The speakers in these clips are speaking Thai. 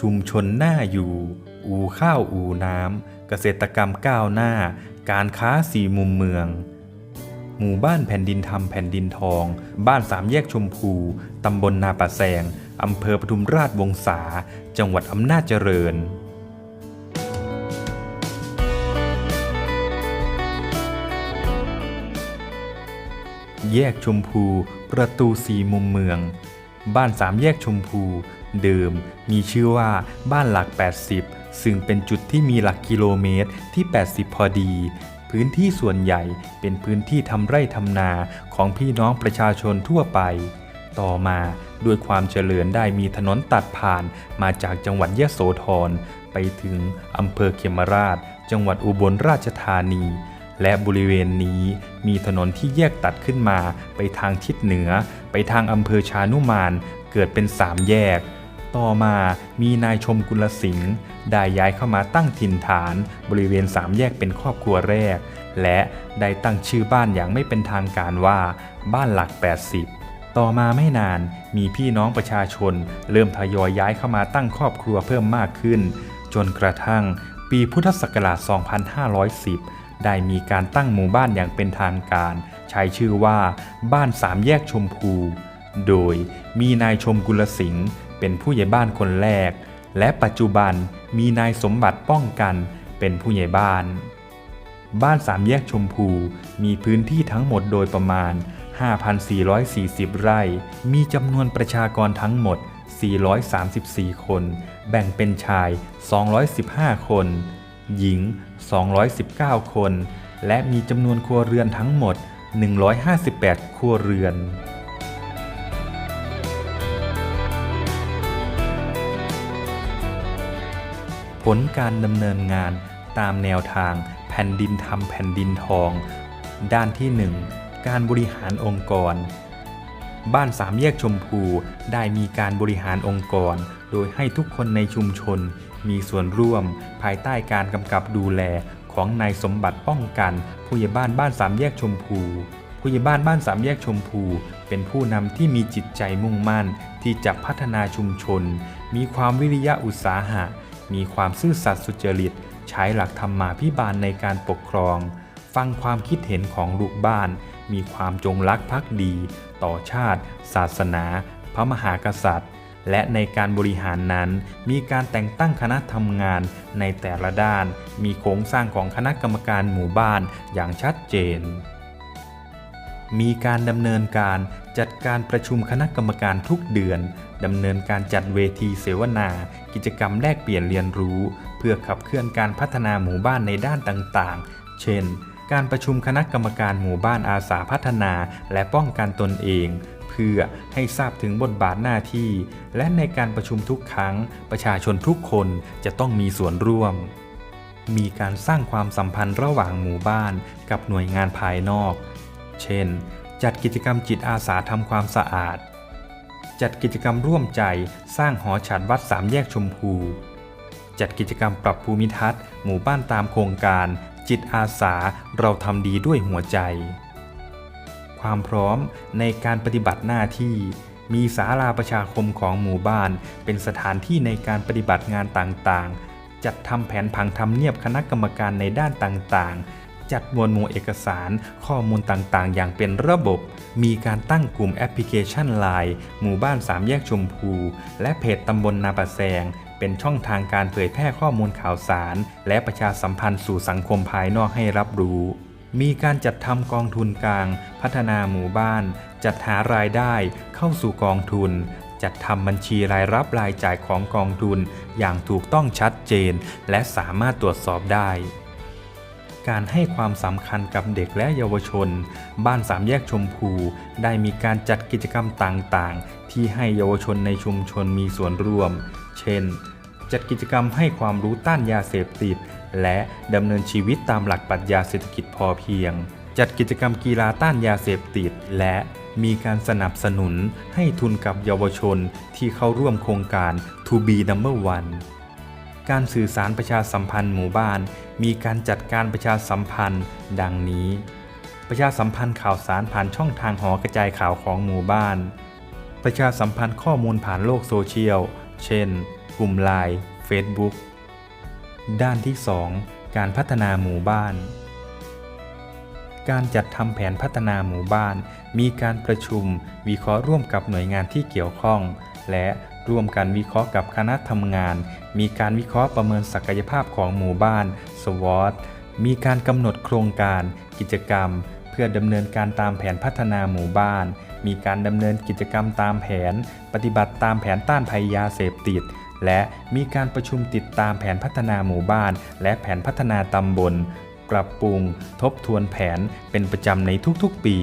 ชุมชนหน้าอยู่ อู่ข้าวอู่น้ำเกษตรกรรมก้าวหน้า การค้าสี่มุมเมือง หมู่บ้านแผ่นดินธรรมแผ่นดินทอง บ้านสามแยกชมพู ตำบลนาป่าแซงอำเภอปทุมราชวงศา จังหวัดอำนาจเจริญแยกชมพู ประตูสี่มุมเมือง บ้านสามแยกชมพู เดิม มีชื่อว่าบ้านหลัก 80 ซึ่งเป็นจุดที่มีหลักกิโลเมตรที่ 80 พอดี พื้นที่ส่วนใหญ่เป็นพื้นที่ทำไร่ทำนาของพี่น้องประชาชนทั่วไป ต่อมาด้วยความเจริญได้มีถนนตัดผ่านมาจากจังหวัดยะโสธรไปถึงอำเภอเขมราช จังหวัดอุบลราชธานีและบริเวณนี้มีถนนที่แยกตัดขึ้นมาไปทางทิศเหนือ ไปทางอำเภอชานุมาน เกิดเป็นสามแยก ต่อมามีนายชมกุลสิงห์ได้ย้ายเข้ามาตั้งถิ่นฐานบริเวณสามแยกเป็นครอบครัวแรก และได้ตั้งชื่อบ้านอย่างไม่เป็นทางการว่าบ้านหลัก 80ต่อมาไม่นานมีพี่น้องประชาชน เริ่มทยอยย้ายเข้ามาตั้งครอบครัวเพิ่มมากขึ้น จนกระทั่งปีพุทธศักราช 2510 ได้มีการตั้งหมู่บ้านอย่างเป็นทางการ ใช้ชื่อว่าบ้านสามแยกชมพู โดยมีนายชมกุลสิงห์ เป็นผู้ใหญ่บ้านคนแรก และปัจจุบันมีนายสมบัติป้องกันเป็นผู้ใหญ่บ้าน บ้านสามแยกชมพูมีพื้นที่ทั้งหมดโดยประมาณ 5,440 ไร่ มีจำนวนประชากรทั้งหมด 434 คน แบ่งเป็นชาย 215 คน หญิง 219 คน และมีจำนวนครัวเรือนทั้งหมด 158 ครัวเรือน ผลการดำเนินงานตามแนวทางแผ่นดินทำแผ่นดินทอง ด้านที่ 1 การบริหารองค์กร บ้านสามแยกชมพูได้มีการบริหารองค์กร โดยให้ทุกคนในชุมชน มีส่วนร่วม ภายใต้การกำกับดูแลของนายสมบัติป้องกัน ผู้ใหญ่บ้านบ้านสามแยกชมพู ผู้ใหญ่บ้านบ้านสามแยกชมพู เป็นผู้นำที่มีจิตใจมุ่งมั่นที่จะพัฒนาชุมชน มีความวิริยะอุตสาหะ มีความซื่อสัตย์สุจริต ใช้หลักธรรมาภิบาลในการปกครอง ฟังความคิดเห็นของลูกบ้าน มีความจงรักภักดี ต่อชาติ ศาสนา พระมหากษัตริย์ และในการบริหารนั้น มีการแต่งตั้งคณะทำงานในแต่ละด้าน มีโครงสร้างของคณะกรรมการหมู่บ้านอย่างชัดเจน มีการดำเนินการจัดการประชุมคณะกรรมการทุกเดือนดำเนินการจัดเวทีเสวนา กิจกรรมแลกเปลี่ยนเรียนรู้ เพื่อขับเคลื่อนการพัฒนาหมู่บ้านในด้านต่างๆ เช่น การประชุมคณะกรรมการหมู่บ้านอาสาพัฒนาและป้องกันตนเอง เพื่อให้ทราบถึงบทบาทหน้าที่ และในการประชุมทุกครั้ง ประชาชนทุกคนจะต้องมีส่วนร่วมมีการสร้างความสัมพันธ์ระหว่างหมู่บ้านกับหน่วยงานภายนอก เช่น จัดกิจกรรมจิตอาสาทำความสะอาด จัดกิจกรรมร่วมใจสร้างหอฉันวัดสามแยกชมพู จัดกิจกรรมปรับภูมิทัศน์ หมู่บ้านตามโครงการ จิตอาสาเราทำดีด้วยหัวใจ ความพร้อมในการปฏิบัติหน้าที่มีศาลาประชาคมของหมู่บ้าน เป็นสถานที่ในการปฏิบัติงานต่างๆ จัดทำแผนผังทำเนียบคณะกรรมการในด้านต่างๆ จัดมวลหมู่เอกสารข้อมูลต่างๆ อย่างเป็นระบบ มีการตั้งกลุ่มแอปพลิเคชันไลน์หมู่บ้านสามแยกชมพู และเพจตำบลนาปะแซง เป็นช่องทางการเผยแพร่ข้อมูลข่าวสาร และประชาสัมพันธ์สู่สังคมภายนอกให้รับรู้ มีการจัดทำกองทุนกลาง พัฒนาหมู่บ้าน จัดหารายได้เข้าสู่กองทุนจัดทำบัญชีรายรับรายจ่ายของกองทุน อย่างถูกต้องชัดเจน และสามารถตรวจสอบได้ การให้ความสำคัญกับเด็กและเยาวชน บ้านสามแยกชมพู ได้มีการจัดกิจกรรมต่างๆ ที่ให้เยาวชนในชุมชนมีส่วนร่วม เช่น จัดกิจกรรมให้ความรู้ต้านยาเสพติด และดำเนินชีวิตตามหลักปรัชญาเศรษฐกิจพอเพียง จัดกิจกรรมกีฬาต้านยาเสพติด และมีการสนับสนุนให้ทุนกับเยาวชนที่เข้าร่วมโครงการ To be number one การสื่อสารประชาสัมพันธ์หมู่บ้าน มีการจัดการประชาสัมพันธ์ ดังนี้ ประชาสัมพันธ์ข่าวสารผ่านช่องทางหอกระจายข่าวของหมู่บ้าน ประชาสัมพันธ์ข้อมูลผ่านโลกโซเชียล เช่น กลุ่มไลน์ Facebook ด้านที่ 2 การพัฒนาหมู่บ้าน การจัดทำแผนพัฒนาหมู่บ้าน มีการประชุม วิเคราะห์ร่วมกับหน่วยงานที่เกี่ยวข้อง และ ร่วมกันวิเคราะห์กับคณะทำงาน มีการวิเคราะห์ประเมินศักยภาพของหมู่บ้าน SWOT มีการกำหนดโครงการ กิจกรรม เพื่อดำเนินการตามแผนพัฒนาหมู่บ้าน มีการดำเนินกิจกรรมตามแผน ปฏิบัติตามแผนต้านภัยยาเสพติด และมีการประชุมติดตามแผนพัฒนาหมู่บ้าน และแผนพัฒนาตำบล ปรับปรุง ทบทวนแผนเป็นประจำในทุกๆ ปี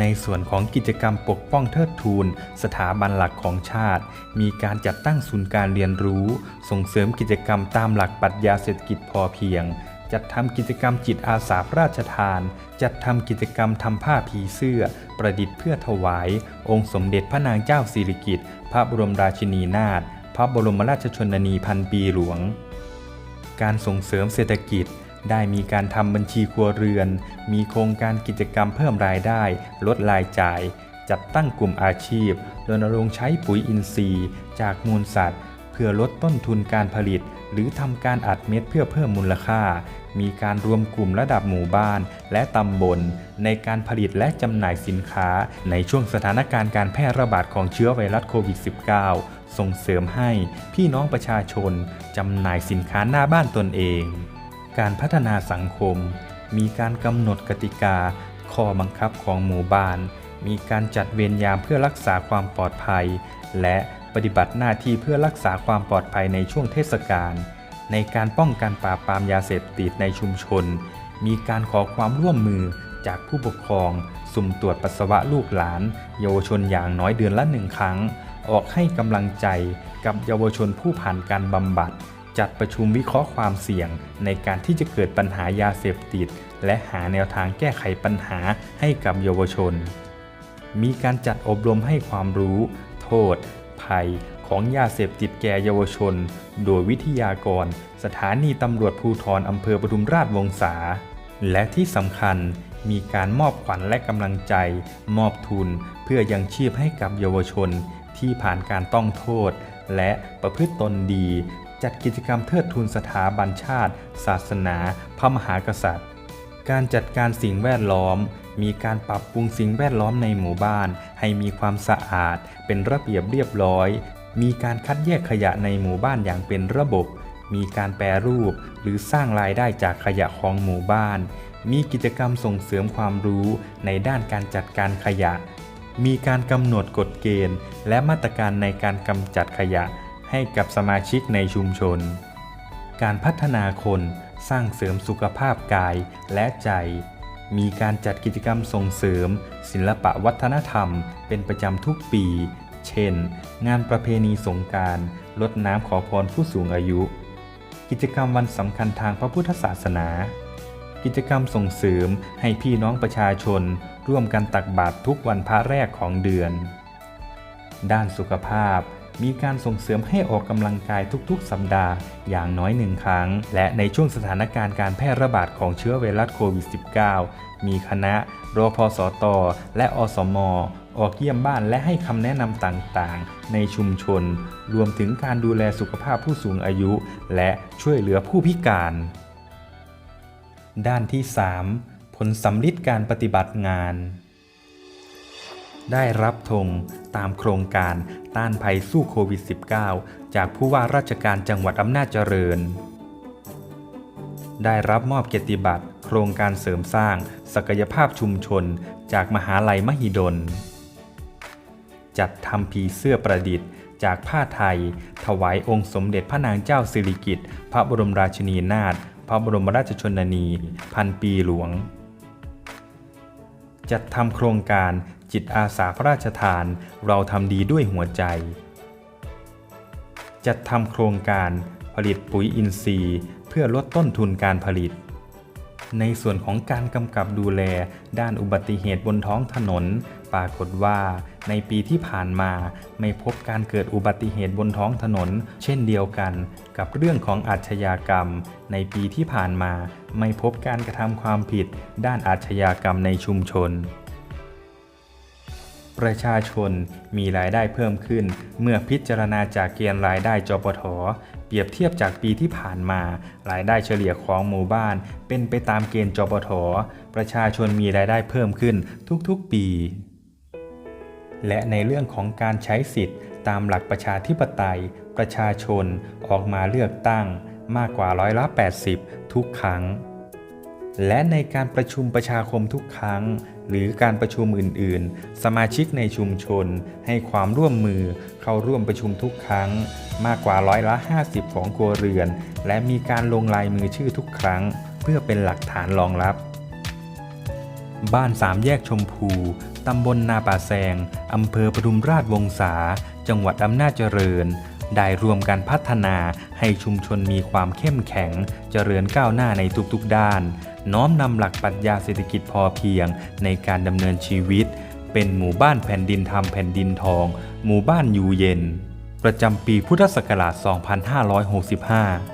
ในส่วนของกิจกรรมปกป้องเทิดทูน สถาบันหลักของชาติ มีการจัดตั้งศูนย์การเรียนรู้ ส่งเสริมกิจกรรมตามหลักปรัชญาเศรษฐกิจพอเพียง จัดทำกิจกรรมจิตอาสาพระราชทาน จัดทำกิจกรรมทำผ้าผีเสื้อ ประดิษฐ์เพื่อถวาย องค์สมเด็จพระนางเจ้าสิริกิติ์พระบรมราชินีนาถพระบรมราชชนนีพันปีหลวง การส่งเสริมเศรษฐกิจ ได้มีการทำบัญชีครัวเรือน มีโครงการกิจกรรมเพิ่มรายได้ ลดรายจ่าย จัดตั้งกลุ่มอาชีพรณรงค์ใช้ปุ๋ยอินทรีย์ จากมูลสัตว์ เพื่อลดต้นทุนการผลิต หรือทำการอัดเม็ดเพื่อเพิ่มมูลค่า มีการรวมกลุ่มระดับหมู่บ้าน และตำบล ในการผลิตและจำหน่ายสินค้า ในช่วงสถานการณ์การแพร่ระบาดของเชื้อไวรัสโควิด -19 ส่งเสริมให้พี่น้องประชาชนจำหน่ายสินค้าหน้าบ้านตนเอง การพัฒนาสังคม มีการกำหนดกติกา ข้อบังคับของหมู่บ้าน มีการจัดเวรยามเพื่อรักษาความปลอดภัย และปฏิบัติหน้าที่เพื่อรักษาความปลอดภัยในช่วงเทศกาล ในการป้องกันปราบปรามยาเสพติดในชุมชน มีการขอความร่วมมือจากผู้ปกครอง สุ่มตรวจปัสสาวะลูกหลาน เยาวชนอย่างน้อยเดือนละหนึ่งครั้ง ออกให้กำลังใจกับเยาวชนผู้ผ่านการบำบัด จัดประชุมวิเคราะห์ความเสี่ยง ในการที่จะเกิดปัญหายาเสพติด และหาแนวทางแก้ไขปัญหาให้กับเยาวชน มีการจัดอบรมให้ความรู้ โทษ ภัยของยาเสพติดแก่เยาวชน โดยวิทยากร สถานีตำรวจภูธรอำเภอปทุมราชวงศา และที่สำคัญมีการมอบขวัญและกำลังใจ มอบทุน เพื่อยังชีพให้กับเยาวชนที่ผ่านการต้องโทษ และประพฤติตนดี จัดกิจกรรมเทิดทูนสถาบันชาติ ศาสนา พระมหากษัตริย์ การจัดการสิ่งแวดล้อม มีการปรับปรุงสิ่งแวดล้อมในหมู่บ้าน ให้มีความสะอาด เป็นระเบียบเรียบร้อย มีการคัดแยกขยะในหมู่บ้านอย่างเป็นระบบ มีการแปรรูปหรือสร้างรายได้จากขยะของหมู่บ้าน มีกิจกรรมส่งเสริมความรู้ในด้านการจัดการขยะ มีการกำหนดกฎเกณฑ์ และมาตรการในการกำจัดขยะ ให้กับสมาชิกในชุมชน การพัฒนาคนสร้างเสริมสุขภาพกายและใจ มีการจัดกิจกรรมส่งเสริม ศิลปะวัฒนธรรม เป็นประจำทุกปี เช่น งานประเพณีสงกรารลดน้ำขอพรผู้สูงอายุ กิจกรรมวันสำคัญทางพระพุทธศาสนา กิจกรรมส่งเสริมให้พี่น้องประชาชน ร่วมกันตักบาตรทุกวันพระแรกของเดือน ด้านสุขภาพ มีการส่งเสริมให้ออกกำลังกายทุกๆ สัปดาห์อย่างน้อยหนึ่งครั้ง และในช่วงสถานการณ์การแพร่ระบาดของเชื้อไวรัสโควิด -19 มีคณะรพสต และอสมออกเยี่ยมบ้านและให้คำแนะนำต่างๆ ในชุมชน รวมถึงการดูแลสุขภาพผู้สูงอายุ และช่วยเหลือผู้พิการ ด้านที่ 3 ผลสำลิดการปฏิบัติงาน ได้รับธงตามโครงการต้านภัยสู้โควิด -19 จากผู้ว่าราชการจังหวัดอำนาจเจริญ ได้รับมอบเกียรติบัตรโครงการเสริมสร้าง ศักยภาพชุมชน จากมหาลัยมหิดล จัดทำผีเสื้อประดิษฐ์ จากผ้าไทย ถวายองค์สมเด็จพระนางเจ้าสิริกิติ์พระบรมราชินีนาถพระบรมราชชนนี พันปีหลวงจัดทำโครงการ จิตอาสาพระราชทาน เราทำดีด้วยหัวใจ จัดทำโครงการผลิตปุ๋ยอินทรีย์ เพื่อลดต้นทุนการผลิต ในส่วนของการกำกับดูแลด้านอุบัติเหตุบนท้องถนน ปรากฏว่า ในปีที่ผ่านมาไม่พบการเกิดอุบัติเหตุบนท้องถนน เช่นเดียวกัน กับเรื่องของอาชญากรรม ในปีที่ผ่านมาไม่พบการกระทำความผิด ด้านอาชญากรรมในชุมชน ประชาชนมีรายได้เพิ่มขึ้น เมื่อพิจารณาจากเกณฑ์รายได้จปทเปรียบเทียบจากปีที่ผ่านมา รายได้เฉลี่ยของหมู่บ้าน เป็นไปตามเกณฑ์จปทประชาชนมีรายได้เพิ่มขึ้นทุกๆปี และในเรื่องของการใช้สิทธิ์ ตามหลักประชาธิปไตย ประชาชนออกมาเลือกตั้งมากกว่าร้อยละ 80 ทุกครั้ง และในการประชุมประชาคมทุกครั้ง หรือการประชุมอื่น ๆ สมาชิกในชุมชน ให้ความร่วมมือเข้าร่วมประชุมทุกครั้ง มากกว่าร้อยละ 50 ของครัวเรือน และมีการลงลายมือชื่อทุกครั้ง เพื่อเป็นหลักฐานรองรับ บ้านสามแยกชมพู ตำบลนาป่าแซง อำเภอปทุมราชวงศา จังหวัดอำนาจเจริญ ได้รวมกันพัฒนาให้ชุมชนมีความเข้มแข็ง เจริญก้าวหน้าในทุกๆด้าน น้อมนำหลักปรัชญาเศรษฐกิจพอเพียงในการดำเนินชีวิต เป็นหมู่บ้านแผ่นดินทำแผ่นดินทอง หมู่บ้านอยู่เย็น ประจำปีพุทธศักราช 2565